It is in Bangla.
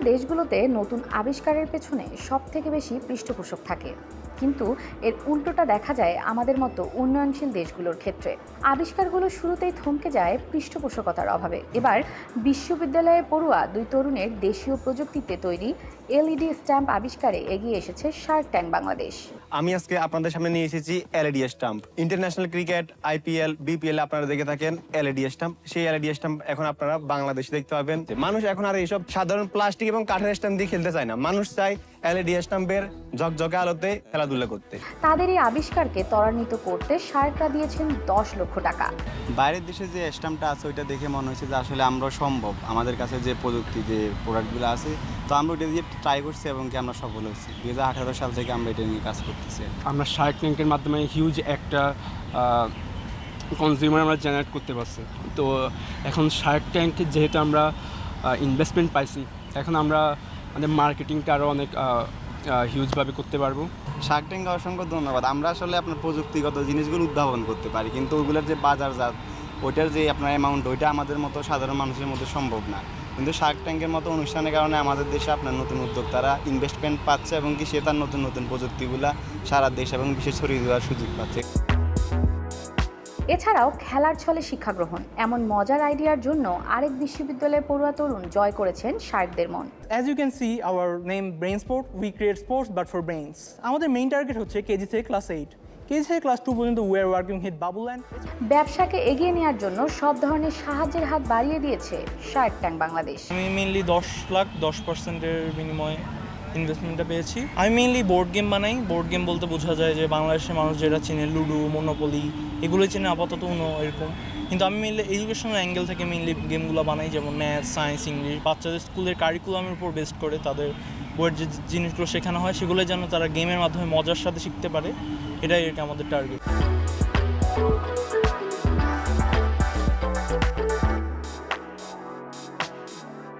দেশগুলোতে নতুন আবিষ্কারের পেছনে সব থেকে বেশি পৃষ্ঠপোষক থাকে। কিন্তু এর উল্টোটা দেখা যায় আমাদের মতো উন্নয়নশীল দেশগুলোর ক্ষেত্রে। আবিষ্কারগুলো শুরুতেই থমকে যায় পৃষ্ঠপোষকতার অভাবে। এবার বিশ্ববিদ্যালয়ে পড়ুয়া দুই তরুণের দেশীয় প্রযুক্তিতে তৈরি এলইডি স্ট্যাম্প আবিষ্কারে এগিয়ে এসেছে শার্ক ট্যাঙ্ক বাংলাদেশ। আমি আজকে আপনাদের সামনে নিয়ে এসেছি LED stump international cricket IPL BPL আপনারা দেখে থাকেন এলইডি স্টাম্প সেই এলইডি স্টাম্প এখন আপনারা বাংলাদেশে দেখতে পাবেন। মানুষ এখন আর এইসব সাধারণ প্লাস্টিক এবং কাঠের স্টাম্প দিয়ে খেলতে চায় না। মানুষ চায় এলইডি স্টাম্পের ঝকঝকে আলোতে খেলাধুলা করতে। তাদের এই আবিষ্কারকে ত্বরান্বিত করতে শার্করা দিয়েছেন দশ লক্ষ টাকা। বাইরের দেশে যে স্ট্যাম্পটা আছে ওইটা দেখে মনে হয়েছে যে আসলে আমরা সম্ভব। আমাদের কাছে যে প্রযুক্তি যে প্রোডাক্টগুলো আছে তো আমরা ওইটা দিয়ে ট্রাই করছি এবং কি আমরা সফল হয়েছি দুই হাজার আঠারো সাল থেকে আমরা এটা নিয়ে কাজ করতেছি আমরা শার্ক ট্যাঙ্কের মাধ্যমে হিউজ একটা কনজিউমার আমরা জেনারেট করতে পারছি। তো এখন শার্ক ট্যাঙ্ক যেহেতু আমরা ইনভেস্টমেন্ট পাইছি এখন আমরা আমাদের মার্কেটিংটা আরও অনেক হিউজভাবে করতে পারব। শার্ক ট্যাঙ্কে অসংখ্য ধন্যবাদ। আমরা আসলে আপনার প্রযুক্তিগত জিনিসগুলো উদ্ভাবন করতে পারি কিন্তু ওগুলোর যে বাজারজাত ওইটার যে আপনার অ্যামাউন্ট ওইটা আমাদের মতো সাধারণ মানুষের মধ্যে সম্ভব না। কিন্তু শার্ক ট্যাঙ্কের মতো অনুষ্ঠানের কারণে আমাদের দেশে আপনার নতুন উদ্যোক্তারা ইনভেস্টমেন্ট পাচ্ছে এবং কি সে তার নতুন নতুন প্রযুক্তিগুলা সারা দেশ এবং বিশ্বে ছড়িয়ে দেওয়ার সুযোগ পাচ্ছে। এছাড়াও খেলার ছলে শিক্ষা গ্রহণ এমন মজার আইডিয়ার জন্য আরেক বিশ্ববিদ্যালয়ের পড়ুয়া তরুণ জয় করেছেন শার্কদের মন। As you can see, our name Brainsport, we create sports but for brains. আমাদের মেইন টার্গেট হচ্ছে কেজি থেকে ক্লাস এইট কেজি থেকে ক্লাস টু পর্যন্ত we are working with Babuland ব্যবসাকে এগিয়ে নেওয়ার জন্য সব ধরনের সাহায্যের হাত বাড়িয়ে দিয়েছে শার্ক ট্যাঙ্ক বাংলাদেশ আমি মেনলি দশ লাখ দশ পার্সেন্টের বিনিময়ে ইনভেস্টমেন্টটা পেয়েছি। আমি মেনলি বোর্ড গেম বানাই। বোর্ড গেম বলতে বোঝা যায় যে বাংলাদেশের মানুষ যেটা চেনে লুডো মোনোপলি এগুলো চেনে আপাতত উনো এরকম। কিন্তু আমি মেনলি এডুকেশনাল অ্যাঙ্গেল থেকে মেনলি গেমগুলো বানাই যেমন ম্যাথ সায়েন্স ইংলিশ বাচ্চাদের স্কুলের কারিকুলামের উপর বেস্ট করে তাদের বইয়ের যে জিনিসগুলো শেখানো হয় সেগুলো যেন তারা গেমের মাধ্যমে মজার সাথে শিখতে পারে। এটাই কি আমাদের টার্গেট